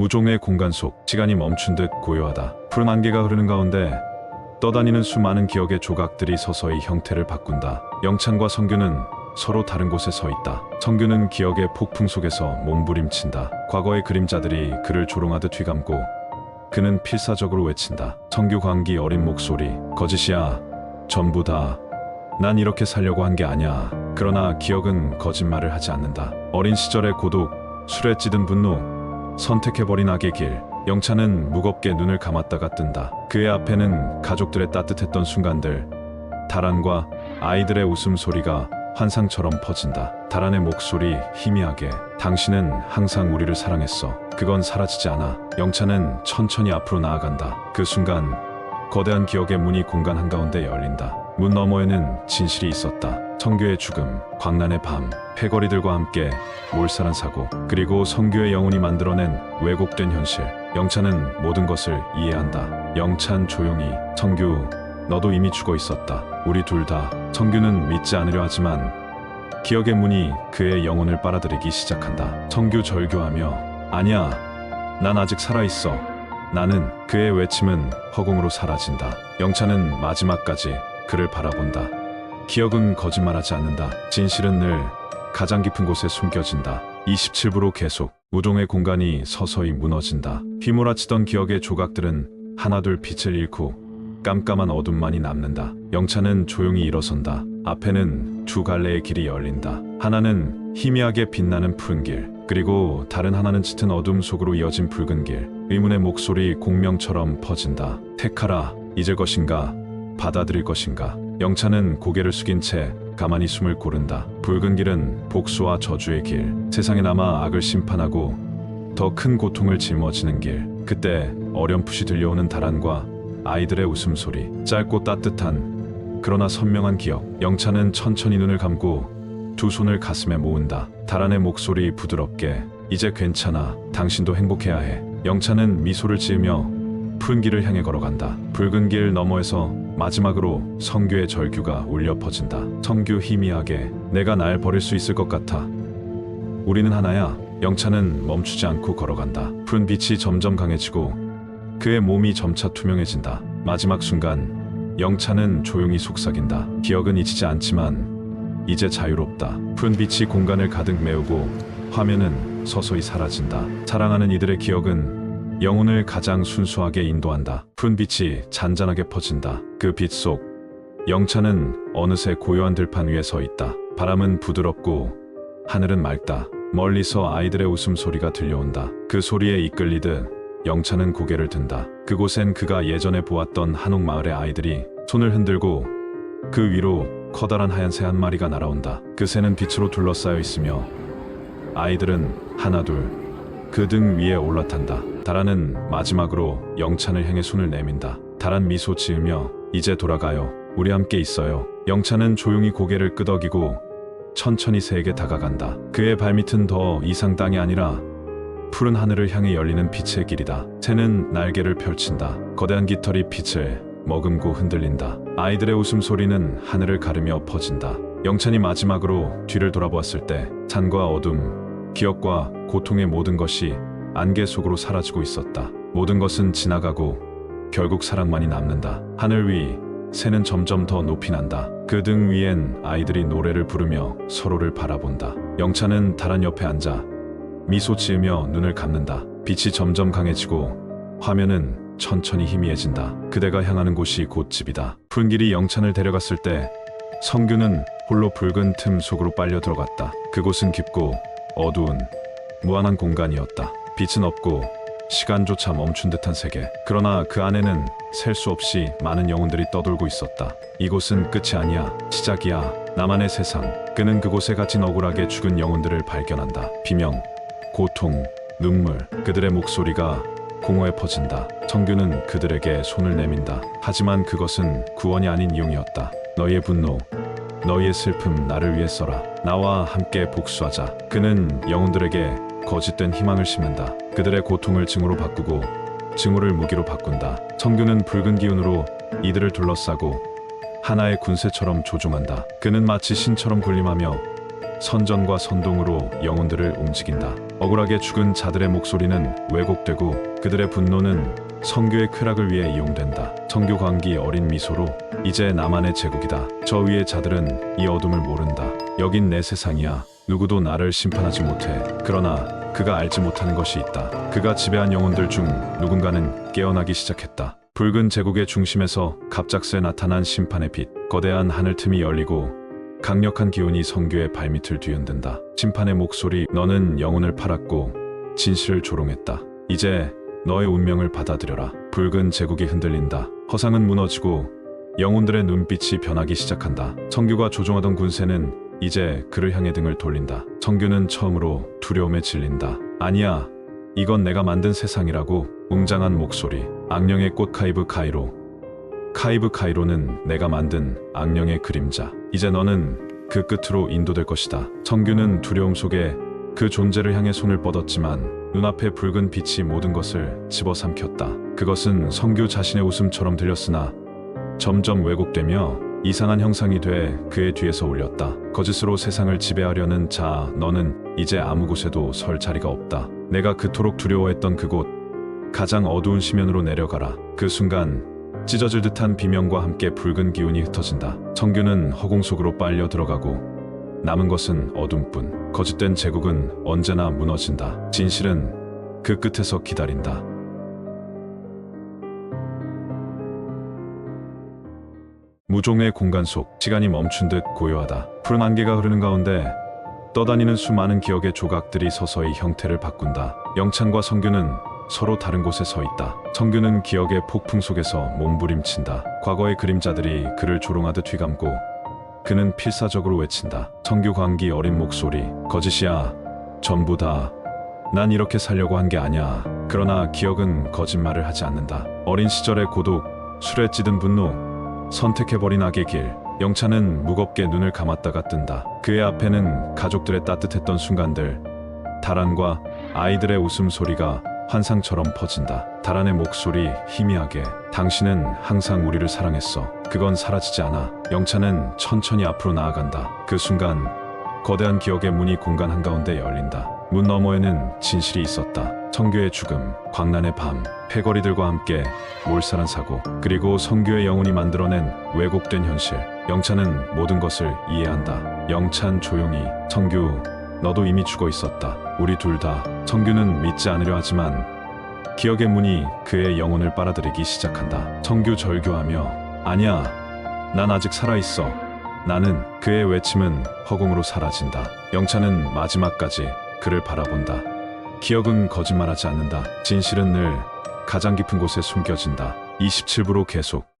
무종의 공간 속 시간이 멈춘 듯 고요하다. 푸른 안개가 흐르는 가운데 떠다니는 수많은 기억의 조각들이 서서히 형태를 바꾼다. 영찬과 성규는 서로 다른 곳에 서 있다. 성규는 기억의 폭풍 속에서 몸부림친다. 과거의 그림자들이 그를 조롱하듯 휘감고 그는 필사적으로 외친다. 성규 광기 어린 목소리. 거짓이야. 전부 다. 난 이렇게 살려고 한 게 아니야. 그러나 기억은 거짓말을 하지 않는다. 어린 시절의 고독, 술에 찌든 분노, 선택해버린 악의 길. 영찬은 무겁게 눈을 감았다가 뜬다. 그의 앞에는 가족들의 따뜻했던 순간들, 다란과 아이들의 웃음소리가 환상처럼 퍼진다. 다란의 목소리 희미하게 당신은 항상 우리를 사랑했어. 그건 사라지지 않아. 영찬은 천천히 앞으로 나아간다. 그 순간 거대한 기억의 문이 공간 한가운데 열린다. 문 너머에는 진실이 있었다. 성규의 죽음, 광란의 밤, 패거리들과 함께 몰살한 사고, 그리고 성규의 영혼이 만들어낸 왜곡된 현실. 영찬은 모든 것을 이해한다. 영찬 조용히, 성규, 너도 이미 죽어 있었다. 우리 둘 다. 성규는 믿지 않으려 하지만 기억의 문이 그의 영혼을 빨아들이기 시작한다. 성규 절규하며 아니야. 난 아직 살아 있어. 나는 그의 외침은 허공으로 사라진다. 영찬은 마지막까지 그를 바라본다. 기억은 거짓말하지 않는다. 진실은 늘 가장 깊은 곳에 숨겨진다. 27부로 계속 우종의 공간이 서서히 무너진다. 휘몰아치던 기억의 조각들은 하나둘 빛을 잃고 깜깜한 어둠만이 남는다. 영차는 조용히 일어선다. 앞에는 두 갈래의 길이 열린다. 하나는 희미하게 빛나는 푸른 길, 그리고 다른 하나는 짙은 어둠 속으로 이어진 붉은 길. 의문의 목소리 공명처럼 퍼진다. 택하라, 잊을 것인가, 받아들일 것인가. 영차는 고개를 숙인 채 가만히 숨을 고른다. 붉은 길은 복수와 저주의 길. 세상에 남아 악을 심판하고 더 큰 고통을 짊어지는 길. 그때 어렴풋이 들려오는 다란과 아이들의 웃음소리. 짧고 따뜻한 그러나 선명한 기억. 영차는 천천히 눈을 감고 두 손을 가슴에 모은다. 다란의 목소리 부드럽게 이제 괜찮아. 당신도 행복해야 해. 영차는 미소를 지으며 푸른 길을 향해 걸어간다. 붉은 길 너머에서 마지막으로 성규의 절규가 울려 퍼진다. 성규 희미하게 내가 날 버릴 수 있을 것 같아. 우리는 하나야. 영차는 멈추지 않고 걸어간다. 푸른 빛이 점점 강해지고 그의 몸이 점차 투명해진다. 마지막 순간 영차는 조용히 속삭인다. 기억은 잊히지 않지만 이제 자유롭다. 푸른 빛이 공간을 가득 메우고 화면은 서서히 사라진다. 사랑하는 이들의 기억은 영혼을 가장 순수하게 인도한다. 푸른 빛이 잔잔하게 퍼진다. 그 빛 속 영차는 어느새 고요한 들판 위에 서 있다. 바람은 부드럽고 하늘은 맑다. 멀리서 아이들의 웃음소리가 들려온다. 그 소리에 이끌리듯 영차는 고개를 든다. 그곳엔 그가 예전에 보았던 한옥 마을의 아이들이 손을 흔들고 그 위로 커다란 하얀 새 한 마리가 날아온다. 그 새는 빛으로 둘러싸여 있으며 아이들은 하나 둘 그 등 위에 올라탄다. 다란은 마지막으로 영찬을 향해 손을 내민다. 다란 미소 지으며 이제 돌아가요. 우리 함께 있어요. 영찬은 조용히 고개를 끄덕이고 천천히 새에게 다가간다. 그의 발밑은 더 이상 땅이 아니라 푸른 하늘을 향해 열리는 빛의 길이다. 새는 날개를 펼친다. 거대한 깃털이 빛을 머금고 흔들린다. 아이들의 웃음소리는 하늘을 가르며 퍼진다. 영찬이 마지막으로 뒤를 돌아보았을 때 산과 어둠, 기억과 고통의 모든 것이 안개 속으로 사라지고 있었다. 모든 것은 지나가고 결국 사랑만이 남는다. 하늘 위 새는 점점 더 높이 난다. 그 등 위엔 아이들이 노래를 부르며 서로를 바라본다. 영찬은 다란 옆에 앉아 미소 지으며 눈을 감는다. 빛이 점점 강해지고 화면은 천천히 희미해진다. 그대가 향하는 곳이 곧 집이다. 푸른 길이 영찬을 데려갔을 때 성규는 홀로 붉은 틈 속으로 빨려 들어갔다. 그곳은 깊고 어두운 무한한 공간이었다. 빛은 없고 시간조차 멈춘 듯한 세계. 그러나 그 안에는 셀 수 없이 많은 영혼들이 떠돌고 있었다. 이곳은 끝이 아니야. 시작이야. 나만의 세상. 그는 그곳에 갇힌 억울하게 죽은 영혼들을 발견한다. 비명, 고통, 눈물, 그들의 목소리가 공허에 퍼진다. 성규는 그들에게 손을 내민다. 하지만 그것은 구원이 아닌 이용이었다. 너희의 분노, 너희의 슬픔 나를 위해 써라. 나와 함께 복수하자. 그는 영혼들에게 거짓된 희망을 심는다. 그들의 고통을 증오로 바꾸고 증오를 무기로 바꾼다. 성규는 붉은 기운으로 이들을 둘러싸고 하나의 군세처럼 조종한다. 그는 마치 신처럼 군림하며 선전과 선동으로 영혼들을 움직인다. 억울하게 죽은 자들의 목소리는 왜곡되고 그들의 분노는 성교의 쾌락을 위해 이용된다. 성교 광기 어린 미소로 이제 나만의 제국이다. 저 위의 자들은 이 어둠을 모른다. 여긴 내 세상이야. 누구도 나를 심판하지 못해. 그러나 그가 알지 못하는 것이 있다. 그가 지배한 영혼들 중 누군가는 깨어나기 시작했다. 붉은 제국의 중심에서 갑작스레 나타난 심판의 빛. 거대한 하늘 틈이 열리고 강력한 기운이 성교의 발밑을 뒤흔든다. 심판의 목소리, 너는 영혼을 팔았고 진실을 조롱했다. 이제 너의 운명을 받아들여라. 붉은 제국이 흔들린다. 허상은 무너지고 영혼들의 눈빛이 변하기 시작한다. 청규가 조종하던 군세는 이제 그를 향해 등을 돌린다. 청규는 처음으로 두려움에 질린다. 아니야. 이건 내가 만든 세상이라고 웅장한 목소리. 악령의 꽃 카이브 카이로. 카이브 카이로는 내가 만든 악령의 그림자. 이제 너는 그 끝으로 인도될 것이다. 청규는 두려움 속에 그 존재를 향해 손을 뻗었지만 눈앞에 붉은 빛이 모든 것을 집어삼켰다. 그것은 성규 자신의 웃음처럼 들렸으나 점점 왜곡되며 이상한 형상이 돼 그의 뒤에서 울렸다. 거짓으로 세상을 지배하려는 자, 너는 이제 아무 곳에도 설 자리가 없다. 내가 그토록 두려워했던 그곳, 가장 어두운 시면으로 내려가라. 그 순간 찢어질 듯한 비명과 함께 붉은 기운이 흩어진다. 청규는 허공 속으로 빨려 들어가고 남은 것은 어둠뿐. 거짓된 제국은 언제나 무너진다. 진실은 그 끝에서 기다린다. 무종의 공간 속 시간이 멈춘 듯 고요하다. 푸른 안개가 흐르는 가운데 떠다니는 수많은 기억의 조각들이 서서히 형태를 바꾼다. 영찬과 성규는 서로 다른 곳에 서 있다. 성규는 기억의 폭풍 속에서 몸부림친다. 과거의 그림자들이 그를 조롱하듯 휘감고 그는 필사적으로 외친다. 성규 광기 어린 목소리. 거짓이야. 전부 다. 난 이렇게 살려고 한 게 아니야. 그러나 기억은 거짓말을 하지 않는다. 어린 시절의 고독, 술에 찌든 분노, 선택해버린 악의 길. 영찬은 무겁게 눈을 감았다가 뜬다. 그의 앞에는 가족들의 따뜻했던 순간들, 다란과 아이들의 웃음소리가 환상처럼 퍼진다. 다란의 목소리 희미하게 당신은 항상 우리를 사랑했어. 그건 사라지지 않아. 영찬은 천천히 앞으로 나아간다. 그 순간 거대한 기억의 문이 공간 한가운데 열린다. 문 너머에는 진실이 있었다. 성교의 죽음, 광란의 밤, 패거리들과 함께 몰살한 사고, 그리고 성교의 영혼이 만들어낸 왜곡된 현실. 영찬은 모든 것을 이해한다. 영찬 조용히, 성규, 너도 이미 죽어 있었다. 우리 둘 다. 성규는 믿지 않으려 하지만 기억의 문이 그의 영혼을 빨아들이기 시작한다. 성규 절규하며 아니야. 난 아직 살아 있어. 나는 그의 외침은 허공으로 사라진다. 영찬은 마지막까지 그를 바라본다. 기억은 거짓말하지 않는다. 진실은 늘 가장 깊은 곳에 숨겨진다. 27부로 계속